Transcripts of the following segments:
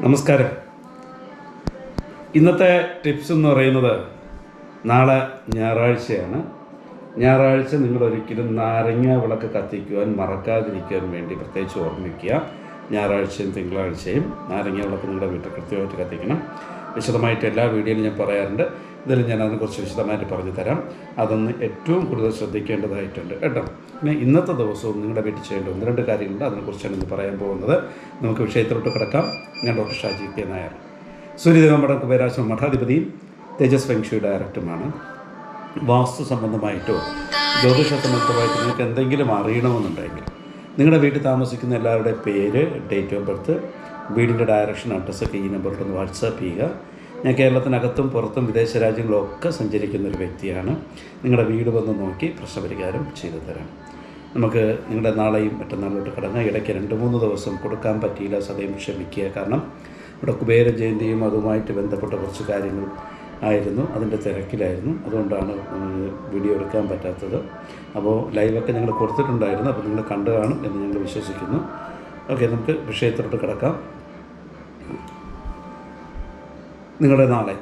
നമസ്കാരം. ഇന്നത്തെ ടിപ്സ് എന്ന് പറയുന്നത് നാളെ ഞായറാഴ്ചയാണ്. ഞായറാഴ്ച നിങ്ങൾ ഒരിക്കലും നാരങ്ങ വിളക്ക് കത്തിക്കുവാൻ മറക്കാതിരിക്കാൻ വേണ്ടി പ്രത്യേകിച്ച് ഓർമ്മിക്കുക. ഞായറാഴ്ചയും തിങ്കളാഴ്ചയും നാരങ്ങ വിളക്ക് നിങ്ങളുടെ വീട്ടിൽ കൃത്യമായിട്ട് കത്തിക്കണം. വിശദമായിട്ട് എല്ലാ വീഡിയോയിലും ഞാൻ പറയാറുണ്ട്. ഇതിൽ ഞാൻ അതിനെക്കുറിച്ച് വിശദമായിട്ട് പറഞ്ഞു തരാം. അതൊന്ന് ഏറ്റവും കൂടുതൽ ശ്രദ്ധിക്കേണ്ടതായിട്ടുണ്ട് കേട്ടോ. പിന്നെ ഇന്നത്തെ ദിവസവും നിങ്ങളുടെ വീട്ടിൽ ചെയ്യേണ്ട ഒന്ന് രണ്ട് കാര്യങ്ങളുണ്ട്. അതിനെക്കുറിച്ചാണ് ഇന്ന് പറയാൻ പോകുന്നത് നമുക്ക് വിഷയത്തിലോട്ട് കിടക്കാം. ഞാൻ ഡോക്ടർ ഷാജി കെ നായർ. സൂര്യദേവമഠം കുബേരാശ്രമ മഠാധിപതിയും തേജസ് ഫെങ്ഷു ഡയറക്ടറുമാണ്. വാസ്തു സംബന്ധമായിട്ടോ ജ്യോതിഷ സംബന്ധമായിട്ടോ നിങ്ങൾക്ക് എന്തെങ്കിലും അറിയണമെന്നുണ്ടെങ്കിൽ നിങ്ങളുടെ വീട്ടിൽ താമസിക്കുന്ന എല്ലാവരുടെ പേര് ഡേറ്റ് ഓഫ് ബർത്ത് വീടിന്റെ ഡയറക്ഷൻ അഡ്രസ്സൊക്കെ ഈ നമ്പറിലൊന്ന് വാട്സാപ്പ് ചെയ്യുക. ഞാൻ കേരളത്തിനകത്തും പുറത്തും വിദേശ രാജ്യങ്ങളൊക്കെ സഞ്ചരിക്കുന്ന ഒരു വ്യക്തിയാണ്. നിങ്ങളുടെ വീട് വന്ന് നോക്കി പ്രശ്നപരിഹാരം ചെയ്തു തരാം. നമുക്ക് നിങ്ങളുടെ നാളെയും മറ്റന്നാളിലോട്ട് കടങ്ങാം ഇടയ്ക്ക് രണ്ട് മൂന്ന് ദിവസം കൊടുക്കാൻ പറ്റിയില്ല സദയം ക്ഷമിക്കുക. കാരണം ഇവിടെ കുബേര ജയന്തിയും അതുമായിട്ട് ബന്ധപ്പെട്ട കുറച്ച് കാര്യങ്ങൾ ആയിരുന്നു അതിന്റെ തിരക്കിലായിരുന്നു. അതുകൊണ്ടാണ് വീഡിയോ എടുക്കാൻ പറ്റാത്തത്. അപ്പോൾ ലൈവൊക്കെ ഞങ്ങൾ കൊടുത്തിട്ടുണ്ടായിരുന്നു അപ്പോൾ നിങ്ങൾ കണ്ടു കാണും എന്ന് ഞങ്ങൾ വിശ്വസിക്കുന്നു. ഓക്കെ നമുക്ക് വിഷയത്തിലോട്ട് കിടക്കാം. നിങ്ങളുടെ നാളെ.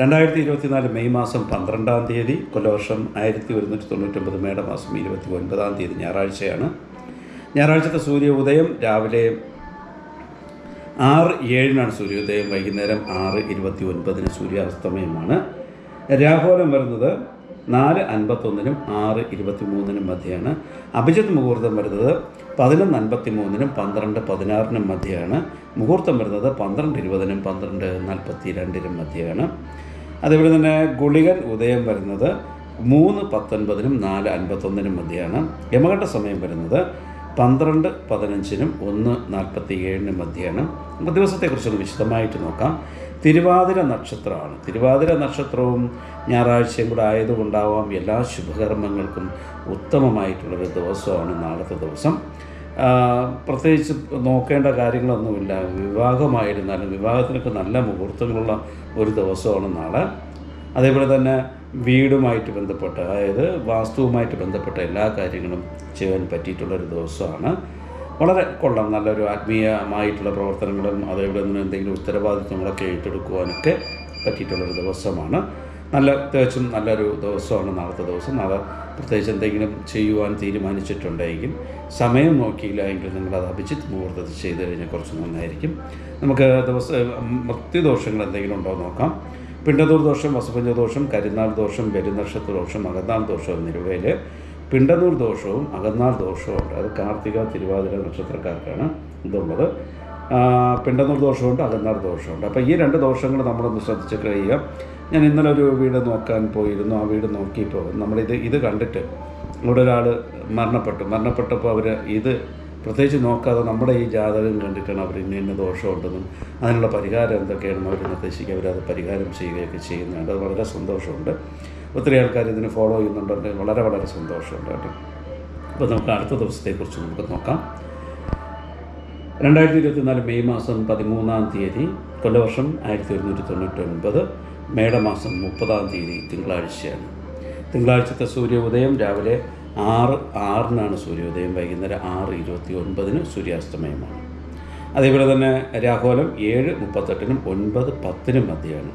രണ്ടായിരത്തി ഇരുപത്തിനാല് മെയ് മാസം പന്ത്രണ്ടാം തീയതി കൊല്ലവർഷം ആയിരത്തി ഒരുന്നൂറ്റി തൊണ്ണൂറ്റൊമ്പത് മേടമാസം ഇരുപത്തി ഒൻപതാം തീയതി ഞായറാഴ്ചയാണ്. ഞായറാഴ്ചത്തെ സൂര്യ ഉദയം രാവിലെ ആറ് ഏഴിനാണ് സൂര്യോദയം വൈകുന്നേരം ആറ് ഇരുപത്തി ഒൻപതിന് സൂര്യാസ്തമയമാണ്. രാഹോലം വരുന്നത് നാല് അൻപത്തൊന്നിനും ആറ് ഇരുപത്തി മൂന്നിനും മധ്യയാണ് അഭിജിത്ത് മുഹൂർത്തം വരുന്നത് പതിനൊന്ന് അൻപത്തി മൂന്നിനും പന്ത്രണ്ട് പതിനാറിനും മധ്യയാണ് മുഹൂർത്തം വരുന്നത് പന്ത്രണ്ട് ഇരുപതിനും പന്ത്രണ്ട് നാൽപ്പത്തി രണ്ടിനും മധ്യയാണ് അതേപോലെ തന്നെ ഗുളികൻ ഉദയം വരുന്നത് മൂന്ന് പത്തൊൻപതിനും നാല് അൻപത്തൊന്നിനും മധ്യയാണ് യമകണ്ഠ സമയം വരുന്നത് പന്ത്രണ്ട് പതിനഞ്ചിനും ഒന്ന് നാൽപ്പത്തി ഏഴിനും മധ്യയാണ് നമുക്ക് ദിവസത്തെക്കുറിച്ചൊന്ന് വിശദമായിട്ട് നോക്കാം. തിരുവാതിര നക്ഷത്രമാണ്. തിരുവാതിര നക്ഷത്രവും ഞായറാഴ്ചയും കൂടെ ആയതുകൊണ്ടാവാം എല്ലാ ശുഭകർമ്മങ്ങൾക്കും ഉത്തമമായിട്ടുള്ളൊരു ദിവസമാണ് നാളത്തെ ദിവസം. പ്രത്യേകിച്ച് നോക്കേണ്ട കാര്യങ്ങളൊന്നുമില്ല. വിവാഹമായിരുന്നാലും വിവാഹത്തിനൊക്കെ നല്ല മുഹൂർത്തങ്ങളുള്ള ഒരു ദിവസമാണ് നാളെ. അതേപോലെ തന്നെ വീടുമായിട്ട് ബന്ധപ്പെട്ട അതായത് വാസ്തുവുമായിട്ട് ബന്ധപ്പെട്ട എല്ലാ കാര്യങ്ങളും ചെയ്യാൻ പറ്റിയിട്ടുള്ളൊരു ദിവസമാണ്. വളരെ കൊള്ളാം. നല്ലൊരു ആത്മീയമായിട്ടുള്ള പ്രവർത്തനങ്ങളും അതേപോലെ തന്നെ എന്തെങ്കിലും ഉത്തരവാദിത്വങ്ങളൊക്കെ ഏറ്റെടുക്കുവാനൊക്കെ പറ്റിയിട്ടുള്ളൊരു ദിവസമാണ്. നല്ല തികച്ചും നല്ലൊരു ദിവസമാണ് നാളത്തെ ദിവസം. നാളെ പ്രത്യേകിച്ച് എന്തെങ്കിലും ചെയ്യുവാൻ തീരുമാനിച്ചിട്ടുണ്ടെങ്കിൽ സമയം നോക്കിയില്ല എങ്കിൽ നിങ്ങളത് അഭിജിത്ത് മുഹൂർത്തത്തിൽ ചെയ്ത് കഴിഞ്ഞാൽ കുറച്ച് നന്നായിരിക്കും. നമുക്ക് ദിവസം മൃത്യുദോഷങ്ങൾ എന്തെങ്കിലും ഉണ്ടോ നോക്കാം. പിണ്ടതൂർ ദോഷം വസുപഞ്ച ദോഷം കരിനാൾ ദോഷം ബലിനക്ഷത്ര ദോഷം അകന്നാൾ ദോഷം എന്നിവയിൽ പിണ്ടനൂർ ദോഷവും അകന്നാൾ ദോഷവും ഉണ്ട് അത് കാർത്തിക തിരുവാതിര നക്ഷത്രക്കാർക്കാണ് ഇതുള്ളത്. പിണ്ടന്നൂർ ദോഷമുണ്ട് അകന്നാർ ദോഷമുണ്ട് അപ്പോൾ ഈ രണ്ട് ദോഷങ്ങൾ നമ്മളൊന്ന് ശ്രദ്ധിച്ച് കഴിയുക. ഞാൻ ഇന്നലെ ഒരു വീട് നോക്കാൻ പോയിരുന്നു. ആ വീട് നോക്കിയപ്പോൾ നമ്മളിത് ഇത് കണ്ടിട്ട് ഇവിടെ ഒരാൾ മരണപ്പെട്ടു. മരണപ്പെട്ടപ്പോൾ അവർ ഇത് പ്രത്യേകിച്ച് നോക്കാതെ നമ്മുടെ ഈ ജാതകം കണ്ടിട്ടാണ് അവർ ഇന്ന ഇന്ന ദോഷമുണ്ടെന്നും അതിനുള്ള പരിഹാരം എന്തൊക്കെയാണെന്ന് അവർ നിർദ്ദേശിക്കുക അവരത് പരിഹാരം ചെയ്യുകയൊക്കെ ചെയ്യുന്നുണ്ട് അത് വളരെ സന്തോഷമുണ്ട്. ഒത്തിരി ആൾക്കാർ ഇതിന് ഫോളോ ചെയ്യുന്നുണ്ട്. വളരെ വളരെ സന്തോഷമുണ്ട് കേട്ടോ. അപ്പോൾ നമുക്ക് അടുത്ത ദിവസത്തെക്കുറിച്ച് നമുക്ക് നോക്കാം. രണ്ടായിരത്തി ഇരുപത്തിനാല് മെയ് മാസം പതിമൂന്നാം തീയതി കൊല്ലവർഷം ആയിരത്തി ഒരുന്നൂറ്റി തൊണ്ണൂറ്റി ഒൻപത് മേടമാസം മുപ്പതാം തീയതി തിങ്കളാഴ്ചയാണ്. തിങ്കളാഴ്ചത്തെ സൂര്യോദയം രാവിലെ ആറ് ആറിനാണ് സൂര്യോദയം വൈകുന്നേരം ആറ് ഇരുപത്തി ഒൻപതിന് സൂര്യാസ്തമയമാണ്. അതേപോലെ തന്നെ രാഹുലം ഏഴ് മുപ്പത്തെട്ടിനും ഒൻപത് പത്തിനും മധ്യയാണ്.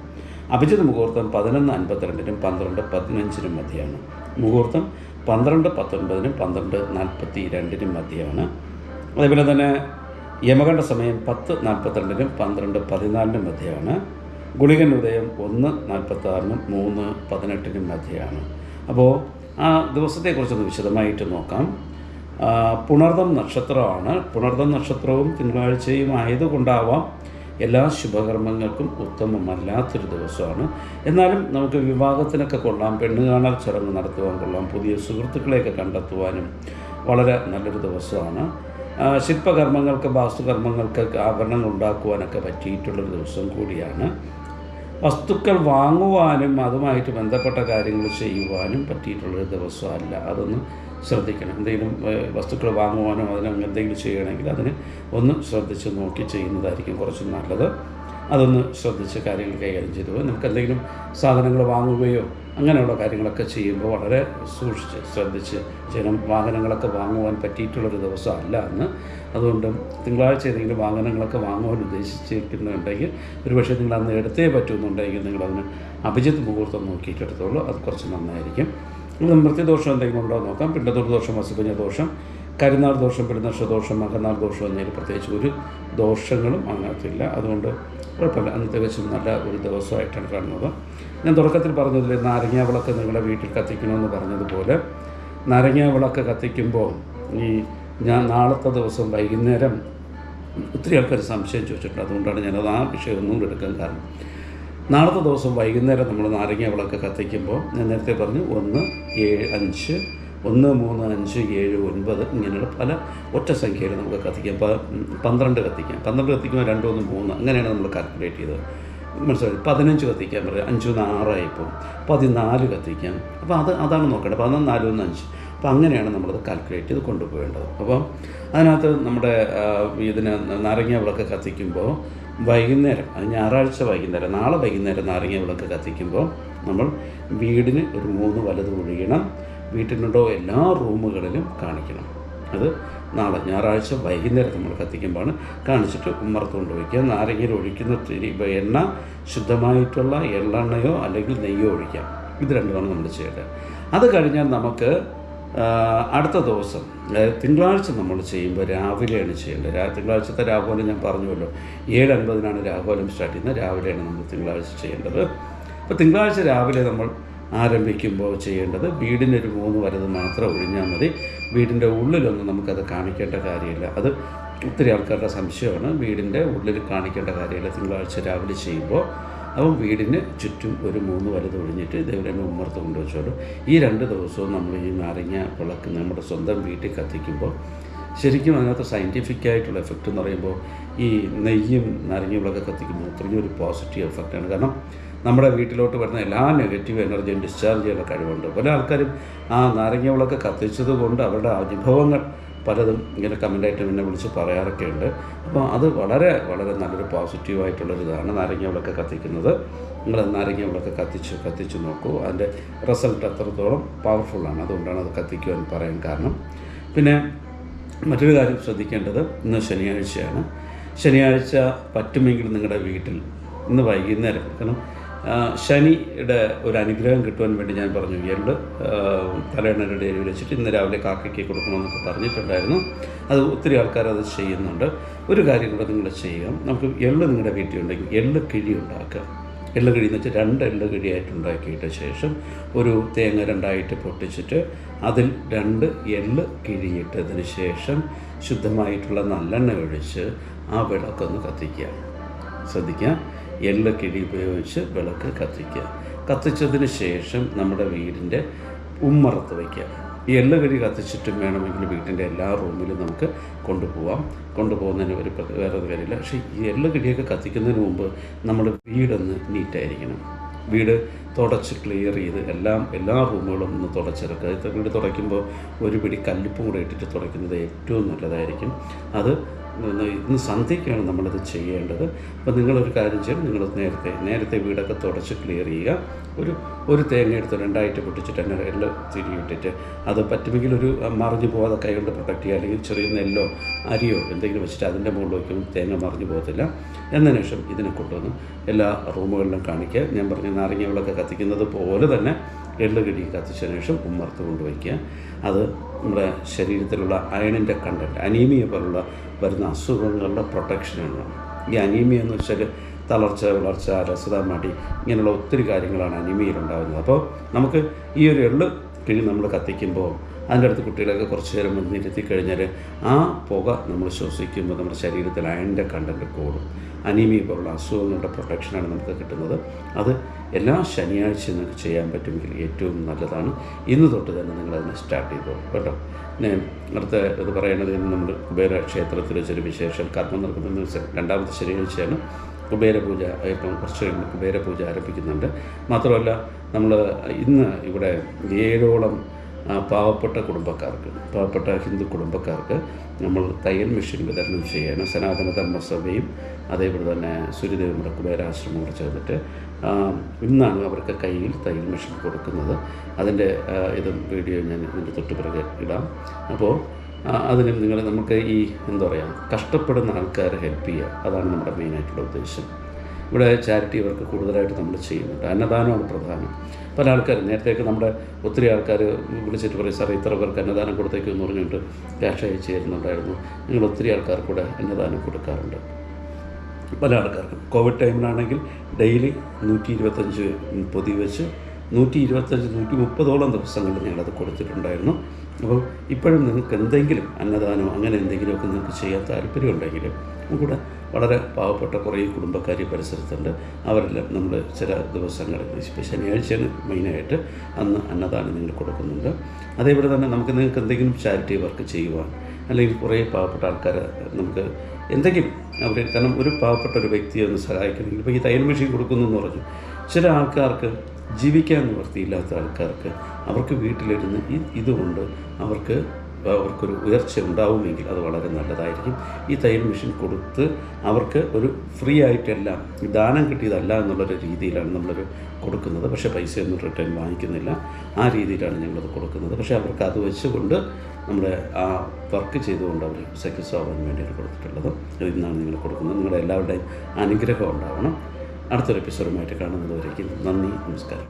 അഭിജിത് മുഹൂർത്തം പതിനൊന്ന് അൻപത്തിരണ്ടിനും പന്ത്രണ്ട് പതിനഞ്ചിനും മധ്യയാണ്. മുഹൂർത്തം പന്ത്രണ്ട് പത്തൊൻപതിനും പന്ത്രണ്ട് നാൽപ്പത്തി രണ്ടിനും മധ്യയാണ്. അതേപോലെ തന്നെ യമകണ്ഠ സമയം പത്ത് നാൽപ്പത്തിരണ്ടിനും പന്ത്രണ്ട് പതിനാലിനും മധ്യയാണ്. ഗുളികൻ ഉദയം ഒന്ന് നാൽപ്പത്തി ആറിനും മൂന്ന് പതിനെട്ടിനും മധ്യയാണ്. അപ്പോൾ ആ ദിവസത്തെക്കുറിച്ചൊന്ന് വിശദമായിട്ട് നോക്കാം. പുണർദം നക്ഷത്രമാണ്. പുണർദം നക്ഷത്രവും തിങ്കളാഴ്ചയും ആയതുകൊണ്ടാവാം എല്ലാ ശുഭകർമ്മങ്ങൾക്കും ഉത്തമമല്ലാത്തൊരു ദിവസമാണ്. എന്നാലും നമുക്ക് വിവാഹത്തിനൊക്കെ കൊള്ളാം പെണ്ണ് കാണാൻ ചടങ്ങ് നടത്തുവാൻ കൊള്ളാം പുതിയ സുഹൃത്തുക്കളെയൊക്കെ കണ്ടെത്തുവാനും വളരെ നല്ലൊരു ദിവസമാണ്. ശില്പകർമ്മങ്ങൾക്ക് വാസ്തുകർമ്മങ്ങൾക്ക് ആഭരണങ്ങൾ ഉണ്ടാക്കുവാനൊക്കെ പറ്റിയിട്ടുള്ളൊരു ദിവസം കൂടിയാണ്. വസ്തുക്കൾ വാങ്ങുവാനും അതുമായിട്ട് ബന്ധപ്പെട്ട കാര്യങ്ങൾ ചെയ്യുവാനും പറ്റിയിട്ടുള്ളൊരു ദിവസമല്ല. അതൊന്ന് ശ്രദ്ധിക്കണം. എന്തെങ്കിലും വസ്തുക്കൾ വാങ്ങുവാനോ അതിന് എന്തെങ്കിലും ചെയ്യണമെങ്കിൽ അതിന് ഒന്ന് ശ്രദ്ധിച്ച് നോക്കി ചെയ്യുന്നതായിരിക്കും കുറച്ച് നല്ലത്. അതൊന്ന് ശ്രദ്ധിച്ച് കാര്യങ്ങൾ കൈകാര്യം ചെയ്തു. നമുക്ക് എന്തെങ്കിലും സാധനങ്ങൾ വാങ്ങുകയോ അങ്ങനെയുള്ള കാര്യങ്ങളൊക്കെ ചെയ്യുമ്പോൾ വളരെ സൂക്ഷിച്ച് ശ്രദ്ധിച്ച് ചെയ്യണം. വാഹനങ്ങളൊക്കെ വാങ്ങുവാൻ പറ്റിയിട്ടുള്ളൊരു ദിവസമല്ല എന്ന് അതുകൊണ്ട് തിങ്കളാഴ്ച ഏതെങ്കിലും വാഹനങ്ങളൊക്കെ വാങ്ങുവാൻ ഉദ്ദേശിച്ചിരിക്കുന്നുണ്ടെങ്കിൽ ഒരുപക്ഷെ നിങ്ങൾ അന്ന് എടുത്തേ പറ്റുമെന്നുണ്ടെങ്കിൽ നിങ്ങളതിന് അഭിജിത്ത് മുഹൂർത്തം നോക്കിയിട്ട് എടുത്തോളൂ അത് കുറച്ച് നന്നായിരിക്കും. നമ്മൾ മൃത്യുദോഷം എന്തെങ്കിലും ഉണ്ടോ നോക്കാം. പിണ്ടദൂർ ദോഷം വസുപഞ്ഞ ദോഷം കരുനാൾ ദോഷം പെരുന്നർഷ ദോഷം മകനാൾ ദോഷം എന്നതിൽ പ്രത്യേകിച്ച് ഒരു ദോഷങ്ങളും അങ്ങനത്തില്ല. അതുകൊണ്ട് കുഴപ്പമില്ല. അന്ന് തികച്ചും നല്ല ഒരു ദിവസമായിട്ടാണ് കാണുന്നത്. ഞാൻ തുടക്കത്തിൽ പറഞ്ഞതിൽ നാരങ്ങ വിളക്ക് നിങ്ങളുടെ വീട്ടിൽ കത്തിക്കണമെന്ന് പറഞ്ഞതുപോലെ നാരങ്ങ വിളക്ക് കത്തിക്കുമ്പോൾ ഈ ഞാൻ നാളത്തെ ദിവസം വൈകുന്നേരം ഒത്തിരി ആൾക്കാർ സംശയം ചോദിച്ചിട്ടുണ്ട്. അതുകൊണ്ടാണ് ഞാനത് ആ വിഷയം ഒന്നും കൂടി എടുക്കാൻ കാരണം. നാളത്തെ ദിവസം വൈകുന്നേരം നമ്മൾ നാരങ്ങ വിളക്ക് കത്തിക്കുമ്പോൾ ഞാൻ നേരത്തെ പറഞ്ഞു ഒന്ന് ഏഴ് അഞ്ച് ഒന്ന് മൂന്ന് അഞ്ച് ഏഴ് ഒൻപത് ഇങ്ങനെയുള്ള പല ഒറ്റ സംഖ്യയിൽ നമുക്ക് കത്തിക്കാം. പന്ത്രണ്ട് കത്തിക്കാം. പന്ത്രണ്ട് കത്തിക്കുമ്പോൾ രണ്ട് ഒന്ന് മൂന്ന് അങ്ങനെയാണ് നമ്മൾ കാൽക്കുലേറ്റ് ചെയ്തത്. മനസ്സിലായി? പതിനഞ്ച് കത്തിക്കാൻ പറയാം. ആറായി ആറായിപ്പോൾ പതിനാല് കത്തിക്കാം. അപ്പോൾ അത് അതാണ് നോക്കേണ്ടത്. പതിനൊന്ന് നാല് ഒന്ന് അഞ്ച്. അപ്പോൾ അങ്ങനെയാണ് നമ്മളത് കാൽക്കുലേറ്റ് ചെയ്ത് കൊണ്ടുപോകേണ്ടത്. അപ്പം അതിനകത്ത് നമ്മുടെ ഇതിന് നാരങ്ങ വിളക്ക് കത്തിക്കുമ്പോൾ വൈകുന്നേരം അത് ഞായറാഴ്ച വൈകുന്നേരം നാളെ വൈകുന്നേരം നാരങ്ങ വിളക്ക് കത്തിക്കുമ്പോൾ നമ്മൾ വീടിന് ഒരു മൂന്ന് വലത് ഒഴിയണം. വീട്ടിനുണ്ടോ എല്ലാ റൂമുകളിലും കാണിക്കണം. അത് നാളെ ഞായറാഴ്ച വൈകുന്നേരം നമ്മൾ കത്തിക്കുമ്പോഴാണ് കാണിച്ചിട്ട് ഉമ്മർത്ത് കൊണ്ടുവയ്ക്കുക. നാരങ്ങയിൽ ഒഴിക്കുന്ന എണ്ണ ശുദ്ധമായിട്ടുള്ള എള്ളെണ്ണയോ അല്ലെങ്കിൽ നെയ്യോ ഒഴിക്കാം. ഇത് രണ്ടുമാണ് നമ്മൾ ചെയ്യേണ്ടത്. അത് കഴിഞ്ഞാൽ നമുക്ക് അടുത്ത ദിവസം തിങ്കളാഴ്ച നമ്മൾ ചെയ്യുമ്പോൾ രാവിലെയാണ് ചെയ്യേണ്ടത്. തിങ്കളാഴ്ചത്തെ രാഹുലം ഞാൻ പറഞ്ഞുവല്ലോ. ഏഴ് അൻപതിനാണ് രാഹുലം സ്റ്റാർട്ട് ചെയ്യുന്നത്. രാവിലെയാണ് നമ്മൾ തിങ്കളാഴ്ച ചെയ്യേണ്ടത്. അപ്പോൾ തിങ്കളാഴ്ച രാവിലെ നമ്മൾ ആരംഭിക്കുമ്പോൾ ചെയ്യേണ്ടത് വീടിന്റെ ഒരു മൂന്ന് വരത് മാത്രം ഒഴിഞ്ഞാൽ മതി. വീടിന്റെ ഉള്ളിലൊന്നും നമുക്കത് കാണിക്കേണ്ട കാര്യമില്ല. അത് ഒത്തിരി ആൾക്കാരുടെ സംശയമാണ്. വീടിന്റെ ഉള്ളിൽ കാണിക്കേണ്ട കാര്യമില്ല. തിങ്കളാഴ്ച രാവിലെ ചെയ്യുമ്പോൾ അപ്പം വീടിന് ചുറ്റും ഒരു മൂന്ന് വലുത് ഒഴിഞ്ഞിട്ട് ഇതേപോലെ ഉമ്മർത്ത് കൊണ്ടുവച്ചോളൂ. ഈ രണ്ട് ദിവസവും നമ്മൾ ഈ നാരങ്ങ വിളക്ക് നമ്മുടെ സ്വന്തം വീട്ടിൽ കത്തിക്കുമ്പോൾ ശരിക്കും അതിനകത്ത് സയന്റിഫിക് ആയിട്ടുള്ള എഫക്റ്റ് എന്ന് പറയുമ്പോൾ ഈ നെയ്യും നാരങ്ങ വിളക്ക് കത്തിക്കുമ്പോൾ അത്രയും ഒരു പോസിറ്റീവ് എഫക്റ്റാണ് കാരണം നമ്മുടെ വീട്ടിലോട്ട് വരുന്ന എല്ലാ നെഗറ്റീവ് എനർജിയും ഡിസ്ചാർജ് ചെയ്യുന്ന കഴിവുണ്ട്. പല ആൾക്കാരും ആ നാരങ്ങ വിളക്ക് കത്തിച്ചത് കൊണ്ട് അവരുടെ അനുഭവങ്ങൾ പലതും ഇങ്ങനെ കമന്റായിട്ട് എന്നെ വിളിച്ച് പറയാറൊക്കെ ഉണ്ട് അപ്പോൾ അത് വളരെ വളരെ നല്ലൊരു പോസിറ്റീവ് ഇതാണ് നാരങ്ങ വിളക്ക് കത്തിക്കുന്നത്. നിങ്ങൾ നാരങ്ങ വിളക്ക് കത്തിച്ച് കത്തിച്ച് നോക്കൂ. അതിന്റെ റിസൾട്ട് അത്രത്തോളം പവർഫുള്ളാണ് അതുകൊണ്ടാണ് അത് കത്തിക്കുവാൻ പറയാൻ കാരണം. പിന്നെ മറ്റൊരു കാര്യം ശ്രദ്ധിക്കേണ്ടത് ഇന്ന് ശനിയാഴ്ചയാണ്. ശനിയാഴ്ച പറ്റുമെങ്കിൽ നിങ്ങളുടെ വീട്ടിൽ ഇന്ന് വൈകുന്നേരം കാരണം ശനിയുടെ ഒരു അനുഗ്രഹം കിട്ടുവാൻ വേണ്ടി ഞാൻ പറഞ്ഞു എള്ള് തലേണയുടെ ഡേരി വെച്ചിട്ട് ഇന്ന് രാവിലെ കാക്കയ്ക്ക് കൊടുക്കണമെന്നൊക്കെ പറഞ്ഞിട്ടുണ്ടായിരുന്നു. അത് ഒത്തിരി ആൾക്കാർ അത് ചെയ്യുന്നുണ്ട്. ഒരു കാര്യം കൂടെ നിങ്ങൾ ചെയ്യാം. നമുക്ക് എള്ള് നിങ്ങളുടെ വീട്ടിലുണ്ടെങ്കിൽ എള്ള് കിഴി ഉണ്ടാക്കുക. എള്ള് കിഴി എന്ന് വെച്ചാൽ രണ്ട് എള്ള് കിഴിയായിട്ട് ഉണ്ടാക്കിയിട്ട് ശേഷം ഒരു തേങ്ങ രണ്ടായിട്ട് പൊട്ടിച്ചിട്ട് അതിൽ രണ്ട് എള്ള് കിഴിയിട്ടതിന് ശേഷം ശുദ്ധമായിട്ടുള്ള നല്ലെണ്ണ ഒഴിച്ച് ആ വിളക്കൊന്ന് കത്തിക്കുക. ശ്രദ്ധിക്കുക. എള്ള കിഴി ഉപയോഗിച്ച് വിളക്ക് കത്തിക്കുക. കത്തിച്ചതിന് ശേഷം നമ്മുടെ വീടിന്റെ ഉമ്മറത്ത് വയ്ക്കുക. ഈ എള്ള കിഴി കത്തിച്ചിട്ടും വേണമെങ്കിൽ വീട്ടിന്റെ എല്ലാ റൂമിലും നമുക്ക് കൊണ്ടുപോകാം കൊണ്ടുപോകുന്നതിന് ഒരു വേറെ കാര്യമില്ല. പക്ഷേ ഈ എള്ള കിഴിയൊക്കെ കത്തിക്കുന്നതിന് മുമ്പ് നമ്മുടെ വീടൊന്ന് നീറ്റായിരിക്കണം. വീട് തുടച്ച് ക്ലിയർ ചെയ്ത് എല്ലാം എല്ലാ റൂമുകളും ഒന്ന് തുടച്ചിറക്കുക ഇത് വീട് തുടയ്ക്കുമ്പോൾ ഒരു പിടി കല്ലുപ്പും കൂടെ ഇട്ടിട്ട് തുടയ്ക്കുന്നത് ഏറ്റവും നല്ലതായിരിക്കും. അത് ഇന്ന് സന്ധ്യയ്ക്കാണ് നമ്മളത് ചെയ്യേണ്ടത്. അപ്പോൾ നിങ്ങളൊരു കാര്യം ചെയ്യും നിങ്ങൾ നേരത്തെ നേരത്തെ വീടൊക്കെ തുടച്ച് ക്ലിയർ ചെയ്യുക. ഒരു ഒരു തേങ്ങ എടുത്ത് രണ്ടായിട്ട് പൊട്ടിച്ചിട്ട് തന്നെ എല്ലാം തിരിയിട്ടിട്ട് അത് പറ്റുമെങ്കിൽ ഒരു മറിഞ്ഞു പോകാതെ കൈ കൊണ്ട് പ്രൊട്ടക്ട് ചെയ്യുക അല്ലെങ്കിൽ ചെറിയ നെല്ലോ അരിയോ എന്തെങ്കിലും വെച്ചിട്ട് അതിന്റെ മുകളിൽ വയ്ക്കും തേങ്ങ മറിഞ്ഞു പോകത്തില്ല. എന്ന ശേഷം ഇതിനെ കൊണ്ടുവന്ന് എല്ലാ റൂമുകളിലും കാണിക്കുക. ഞാൻ പറഞ്ഞ നാരങ്ങ വിളക്ക് കത്തിക്കുന്നത് പോലെ തന്നെ എള്ള് കിടി കത്തിച്ച ശേഷം ഉമ്മർത്ത് കൊണ്ടുവയ്ക്കുക. അത് നമ്മുടെ ശരീരത്തിലുള്ള അയണിന്റെ കണ്ടന്റ് അനീമിയ പോലുള്ള വരുന്ന അസുഖങ്ങളുടെ പ്രൊട്ടക്ഷനാണ് ഈ അനീമിയ എന്ന് വെച്ചാൽ തളർച്ച വളർച്ച രസത മടി ഇങ്ങനെയുള്ള ഒത്തിരി കാര്യങ്ങളാണ് അനീമിയയിൽ ഉണ്ടാകുന്നത്. അപ്പോൾ നമുക്ക് ഈ ഒരു എള്ള് കിഴി നമ്മൾ കത്തിക്കുമ്പോൾ അതിന്റെ അടുത്ത് കുട്ടികളൊക്കെ കുറച്ച് നേരം വന്നിരുത്തി കഴിഞ്ഞാൽ ആ പുക നമ്മൾ ശ്വസിക്കുമ്പോൾ നമ്മുടെ ശരീരത്തിൽ അയണിന്റെ കണ്ടന്റ് കൂടും. അനീമിയ പോലുള്ള അസുഖങ്ങളുടെ പ്രൊട്ടക്ഷനാണ് നമുക്ക് കിട്ടുന്നത്. അത് എല്ലാ ശനിയാഴ്ചയും നിങ്ങൾക്ക് ചെയ്യാൻ പറ്റുമെങ്കിൽ ഏറ്റവും നല്ലതാണ്. ഇന്ന് തൊട്ട് തന്നെ നിങ്ങളതിനെ സ്റ്റാർട്ട് ചെയ്തു കേട്ടോ. ഞാൻ അടുത്ത ഇത് പറയുന്നത് ഇന്ന് നമ്മൾ കുബേര ക്ഷേത്രത്തിൽ വെച്ചൊരു വിശേഷം. കർമ്മം നടക്കുന്ന രണ്ടാമത്തെ ശനിയാഴ്ചയാണ്. കുബേരപൂജ ഇപ്പം കുറച്ച് കഴിയുമ്പോൾ കുബേരപൂജ ആരംഭിക്കുന്നുണ്ട്. മാത്രമല്ല നമ്മൾ ഇന്ന് ഇവിടെ ഏഴോളം പാവപ്പെട്ട കുടുംബക്കാർക്ക് പാവപ്പെട്ട ഹിന്ദു കുടുംബക്കാർക്ക് നമ്മൾ തയ്യൽ മെഷീൻ വിതരണം ചെയ്യാണ്. സനാതന ധർമ്മസഭയും അതേപോലെ തന്നെ സൂര്യദേവമുടെ കുബേരാശ്രമം കൂടെ ചേർന്നിട്ട് ഇന്നാണ് അവർക്ക് കയ്യിൽ തയ്യൽ മെഷീൻ കൊടുക്കുന്നത്. അതിന്റെ ഇതും വീഡിയോ ഞാൻ ഇതിന്റെ തൊട്ടുപിറകെ ഇടാം. അപ്പോൾ അതിന് നിങ്ങൾ നമുക്ക് ഈ എന്താ പറയുക കഷ്ടപ്പെടുന്ന ആൾക്കാരെ ഹെൽപ്പ് ചെയ്യുക. അതാണ് നമ്മുടെ മെയിനായിട്ടുള്ള ഉദ്ദേശം. ഇവിടെ ചാരിറ്റി വർക്ക് കൂടുതലായിട്ട് നമ്മൾ ചെയ്യുന്നുണ്ട്. അന്നദാനമാണ് പ്രധാനം. പല ആൾക്കാർ നേരത്തേക്ക് നമ്മുടെ ഒത്തിരി ആൾക്കാർ വിളിച്ചിട്ട് പറയും സാറേ ഇത്ര പേർക്ക് അന്നദാനം കൊടുത്തേക്കും എന്ന് പറഞ്ഞിട്ട് ക്യാഷ് അയച്ചു തരുന്നുണ്ടായിരുന്നു. നിങ്ങൾ ഒത്തിരി ആൾക്കാർക്ക് കൂടെ അന്നദാനം കൊടുക്കാറുണ്ട്. പല ആൾക്കാർക്കും. കോവിഡ് ടൈമിലാണെങ്കിൽ ഡെയിലി നൂറ്റി ഇരുപത്തഞ്ച് പൊതി വെച്ച് നൂറ്റി ഇരുപത്തഞ്ച് നൂറ്റി മുപ്പതോളം ദിവസങ്ങളിൽ ഞങ്ങളത് കൊടുത്തിട്ടുണ്ടായിരുന്നു. അപ്പോൾ ഇപ്പോഴും നിങ്ങൾക്ക് എന്തെങ്കിലും അന്നദാനം അങ്ങനെ എന്തെങ്കിലുമൊക്കെ നിങ്ങൾക്ക് ചെയ്യാൻ താല്പര്യമുണ്ടെങ്കിൽ കൂടെ വളരെ പാവപ്പെട്ട കുറേ കുടുംബക്കാർ പരിസരത്തുണ്ട്. അവരെല്ലാം നമ്മൾ ചില ദിവസങ്ങളിൽ ഇപ്പോൾ ശനിയാഴ്ചയാണ് മെയിനായിട്ട് അന്ന് അന്നദാനം നിങ്ങൾ കൊടുക്കുന്നുണ്ട്. അതേപോലെ തന്നെ നമുക്ക് നിങ്ങൾക്ക് എന്തെങ്കിലും ചാരിറ്റി വർക്ക് ചെയ്യുവാൻ അല്ലെങ്കിൽ കുറേ പാവപ്പെട്ട ആൾക്കാരെ നമുക്ക് എന്തെങ്കിലും അവർ കാരണം ഒരു പാവപ്പെട്ട ഒരു വ്യക്തിയെ ഒന്ന് സഹായിക്കണമെങ്കിൽ ഇപ്പോൾ ഈ തയ്യൽ മെഷീൻ കൊടുക്കുന്നു എന്ന് പറഞ്ഞു. ചില ആൾക്കാർക്ക് ജീവിക്കാൻ നിവൃത്തിയില്ലാത്ത ആൾക്കാർക്ക് അവർക്ക് വീട്ടിലിരുന്ന് ഇതുകൊണ്ട് അവർക്ക് അവർക്കൊരു ഉയർച്ച ഉണ്ടാവുമെങ്കിൽ അത് വളരെ നല്ലതായിരിക്കും. ഈ തയ്യൽ മെഷീൻ കൊടുത്ത് അവർക്ക് ഒരു ഫ്രീ ആയിട്ടല്ല ദാനം കിട്ടിയതല്ല എന്നുള്ളൊരു രീതിയിലാണ് നമ്മളൊരു കൊടുക്കുന്നത്. പക്ഷേ പൈസയൊന്നും റിട്ടേൺ വാങ്ങിക്കുന്നില്ല. ആ രീതിയിലാണ് ഞങ്ങളത് കൊടുക്കുന്നത്. പക്ഷേ അവർക്ക് അത് വെച്ചുകൊണ്ട് നമ്മുടെ ആ വർക്ക് ചെയ്തുകൊണ്ട് അവർ സക്സസ് ആവാൻ വേണ്ടിയാണ് കൊടുത്തിട്ടുള്ളത് ഇന്നാണ് നിങ്ങൾ കൊടുക്കുന്നത്. നിങ്ങളുടെ എല്ലാവരുടെയും അനുഗ്രഹം ഉണ്ടാവണം. അടുത്തൊരു എപ്പിസോഡുമായിട്ട് കാണുന്നതുവരേക്കും നന്ദി നമസ്കാരം.